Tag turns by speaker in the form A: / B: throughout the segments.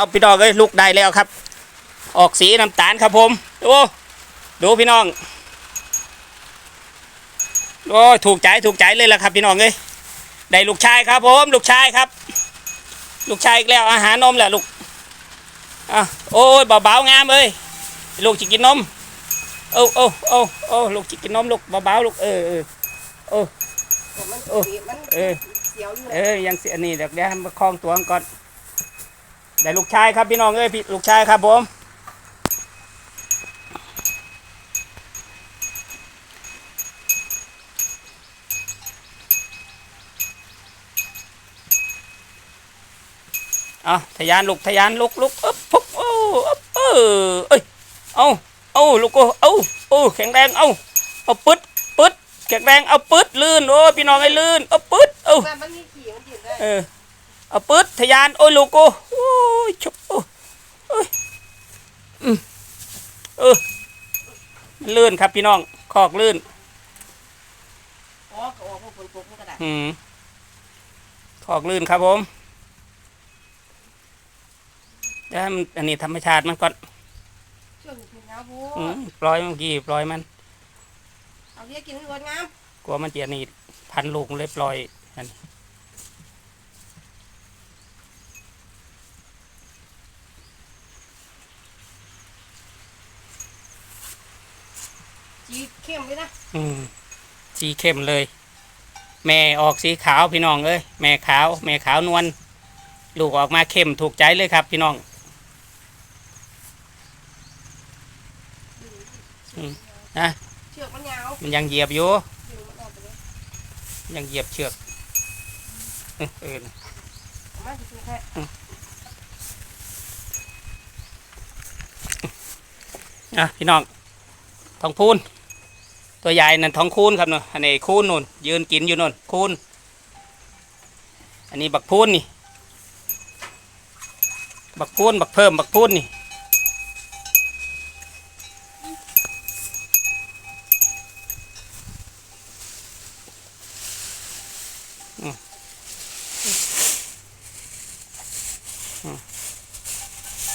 A: เอาพี่น้องเอ้ยลูกได้แล้วครับ ออกสีน้ำตาลครับผมดูดูพี่น้องโอ้ยถูกใจถูกใจเลยละครับ พี่น้องเอ้ยได้ลูกชายครับผมลูกชายครับ ลูกชายอีกแล้วอาหารนมแหละลูกอะโอ้ยเบาๆงามเอ้ยลูกจะกินนมโอ้โอ้โอ้โอ้ลูกจะกินนมลูกเบาๆลูกเออเออโอ้โอ้เออ
B: เสียวอยู่
A: เออยังเสียนี่เดี๋ยวเดี๋ยวให้มาคล้องตัวก่อน ได้ลูกชายครับพี่น้องเอ้ยพี่ลูกชายครับผมเอาทะยานลูกทะยานลูกลูกอึ๊บปุ๊บโอ้อึ๊บเออเอ้ยเอาเอาลูกโอ้เอาโอ้แข็งแรงเอาเอาปึ๊ดปึ๊ดแข็งแรงเอาปึ๊ดลื่นโอ้พี่น้องไอ้ลื่นเอาปึ๊ดเอา
B: แต่มันมีขี่มันยืนได้
A: เออ เอาปื๊ดทะยาน โอ้ยลูกโอ้โอ้ยชุบโอ้ยโอ้ยอืมเออมันลื่นครับพี่น้อง คอกลื่น
B: อ๋อก็ออกพวกฝนตกมันก็ได้
A: อืมคอกลื่นครับผมเดี๋ยวให้มันอันนี้ธรรมชาติมันก่อน
B: ช่วงนี้เป็นเงาพู
A: อืมปล่อยเมื่อกี้ปล่อยมัน
B: เอาเรียกกินให้รวดงาม
A: กลัวมันจะนี่พันลูกมันเลยปล่อยอันนี้
B: จีเข้มเลยนะ
A: อืมสีเข้มเลย แม่ออกสีขาวพี่น้องเอ้ยแม่ขาว แม่ขาวนวลลูกออกมาเข้มถูกใจเลยครับ พี่น้องอืมนะ
B: เชือกมันยาว
A: มันยังเหยียบอยู่
B: ดึงมันออกไปเลย
A: ยังเหยียบเชือกเออเออ
B: เอามาสิแค่
A: อะพี่น้องทองพูน ตัวใหญ่นั่นท้องคูนครับเนาะอันนี้คูนนู่นยืนกินอยู่นู่นคูนอันนี้บักพูนนี่ บักพูนบักเพิ่มบักพูนนี่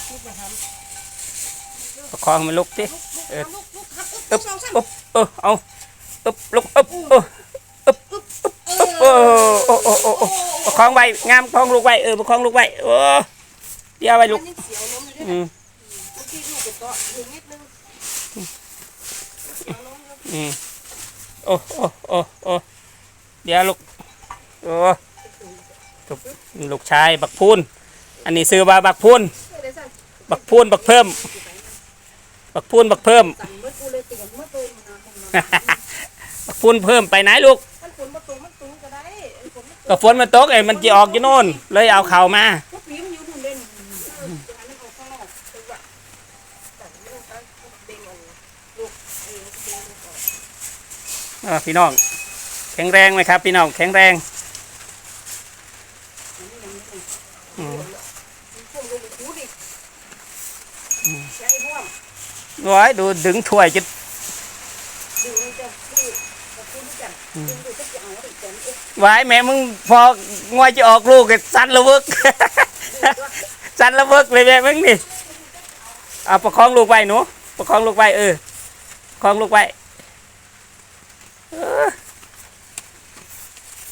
B: ลูกไปท
A: ประคองมันลุกสิเออ
B: ลูกลูกครับ
A: อึ
B: อึ๊
A: บบ
B: สองสาม
A: อึบเออเอาอึบลุกอึบเออ
B: เอ
A: โอ้โอ้โอ้โอ้โอ้ประคองไว้งามประคองลูกไว้เออประคองลูกไว้โอ้เดี๋ยวไว้ลูก
B: มันยังเสียวล้มอยู่ด้วย
A: อื
B: นะ
A: ม
B: บางทีลูกไปเกาะอยู่นิดนึงเสียวล้มอยู่
A: อืมโอ้โอ้โอ้โอ้เดี๋ยวลูกโอ้ลูกลูกชายบักพูนอันนี้ซื้อว่าบักพูน
B: เออเดี๋ยวสั่น
A: บักพูนบักเพิ่ม บักพูนบักเพิ่ม
B: สั่นเมื่อกูเลยเตียงเมื่อตัวมันนอน
A: บักพูนเพิ่มไปไหนลูก
B: มันฝนมาตกมันตุ้งก็ได้ฝนมัน
A: ก็ฝนมันตกไอ้มันจะออกอยู่โน่น เลยเอาเข่ามา
B: พวกผีมันอยู่นู่นเด่นเออจะให้มันออกข้างนอกเป็นว่าแต่ไม่ต้องการเด้งเอาลูกเออเด้งลูกออก
A: อ่าพี่น้อง แข็งแรงไหมครับ พี่น้องแข็งแรง อืม
B: พวกลูกหูดิใช้พว ก
A: ร้อยดูดึงถ้วยจะ
B: ดึงจะพูดจะพูดกันดึงดูจะเอาอีกแต่เอ๊ะ
A: ไว้แม่มึงพองวยจะออกลูกก็สั่นระเวิกสั่นระเวิกเลยแม่มึงนี่เอาประคองลูกไว้หนูประคองลูกไว้เออประคองลูกไว้เออ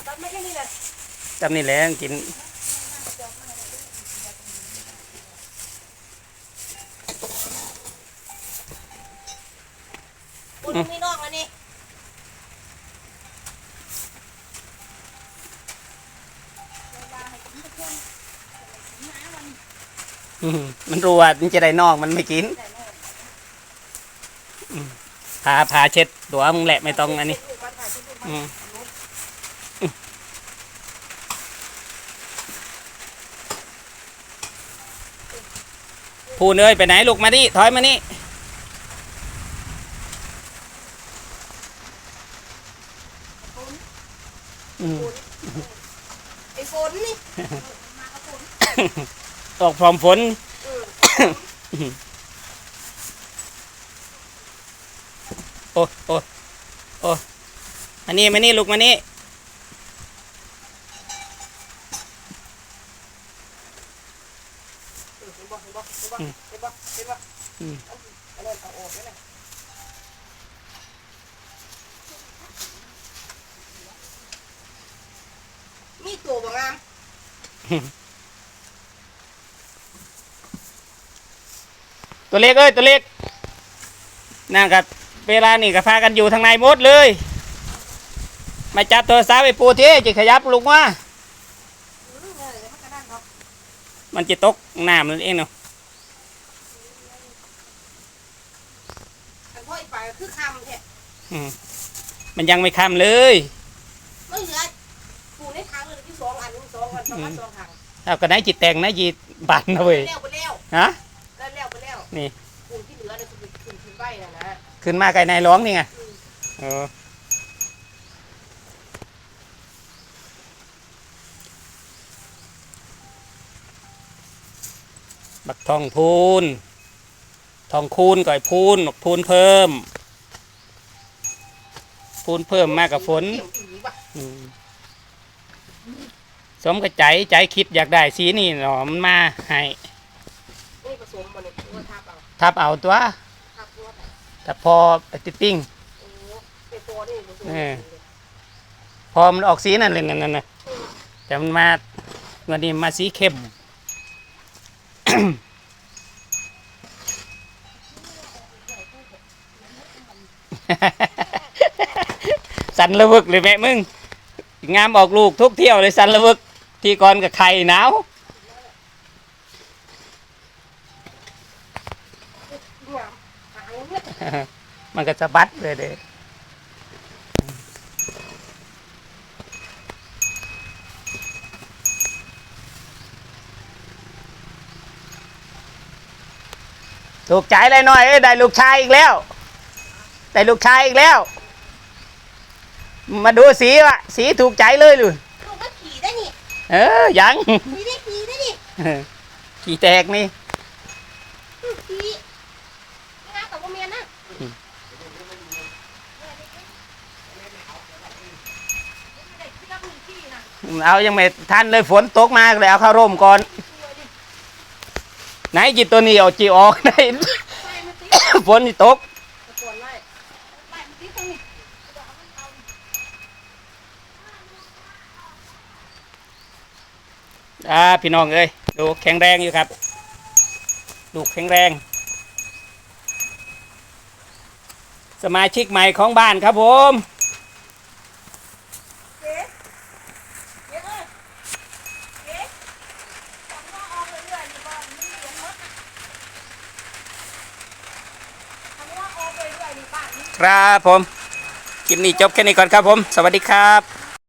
B: ตัดไม่แค่นี้แหละ
A: จำนี่แหละกิน
B: คุณมีนอกแล้วนี่
A: มันรู้ว่ามันจะได้นอกมันไม่กินพาพาเช็ดตัวมึงแหละไม่ต้องอันนี้
B: ลูกมาถ่ายที่ลูกมา
A: อืมพูนยไปไหนลูกมานี่ถอยมานี่
B: ไอ้ฝนนี่
A: ออกพร้อมฝน
B: เออ
A: โอ้โอ้โอ้มานี่มานี่ลูกมานี่
B: ฝ ห็นบ่เห็นบ่เห็นบ่
A: อืม
B: เห็นบ่เห็นบ่
A: อืม
B: อันนั้นเอาออกแล้วนะมีตัวบ่งาม
A: ตัวเล็กเอ้ยตัวเล็กนั่นกับเวลานี่ก็พากันอยู่ทางในหมดเลยมาจับโทรศัพท์ไอ้ปูที่จะขยับลุกว่า
B: อืมเออมันก็นั่นเนาะ
A: มันจะตกน้ำนั่นเองเนาะ
B: อันพ่ออีกไปก็คือคำแท้
A: อืมมันยังไม่คำเลย
B: ไม่เหลือปูในทางเลยที่ส องอันหนึ่งสองอันสองอันสองทาง
A: เอาก็ไหนจิตแต่งไหนจิตบันนะเว้ย
B: แล้วไปแล้ว
A: ฮะ
B: ได้แล้วไปแล้ว
A: นี่
B: ปูที่เหลือเนี่ยคือขึ้นขึ้นไปนะนะ
A: ขึ้นมาไกลในร้องนี่ไง
B: อืม
A: เออบักทองพูน ทองคูณก่อยพูนบักพูนเพิ่ม พูนเพิ่มมากกับฝน
B: เกี่ยวอีกว่ะ
A: อืม สมกับใจใจคิดอยากได้สีนี่หนอมันมาให้
B: นี่ผสมมันเนี่ยตัวทับเอา
A: ทับเอาตัว
B: ทับตัวไป
A: แต่พอติดติ้ง
B: โอ้เป็นตัวนี่ผสม
A: เออพอมันออกสีนั่นเลยนั่นน่ะนะแต่มันมาวันนี้มาสีเข้มสันระวึกเลยแม่มึง งามออกลูกทุกเที่ยวเลยสันระวึก ที่ก่อนกับไข่หนาวมันก็สะบัดเลยเด้ถูกใจเลยหน่อย เอ้ได้ลูกชายอีกแล้ว ได้ลูกชายอีกแล้ว มาดูสีวะสีถูกใจเลยลูก เออยัง
B: ขี่ได้ขี่ได้นี่
A: ขี่แตกนี่
B: อืมขี่ไม่น่ากับว่าเมียนะ
A: อืม
B: ได้ที่รับหนึ่งที่นะ
A: เอายังไม่ทันเลยฝนตกมาเลยเอาเข้าร่มก่อน ไหนจิตตัวนี้เอาจีออกได้
B: ไล่มันตี
A: ฝนนี่ตก
B: ตะโกนไล่ไล่มันตีตรงนี้เดี๋ยวเอามันเอา
A: อ่าพี่น้องเอ้ยดูแข็งแรงอยู่ครับดูแข็งแรง สมาชิกใหม่ของบ้านครับผมครับผมคลิปนี้จบแค่นี้ก่อนครับผม สวัสดีครับ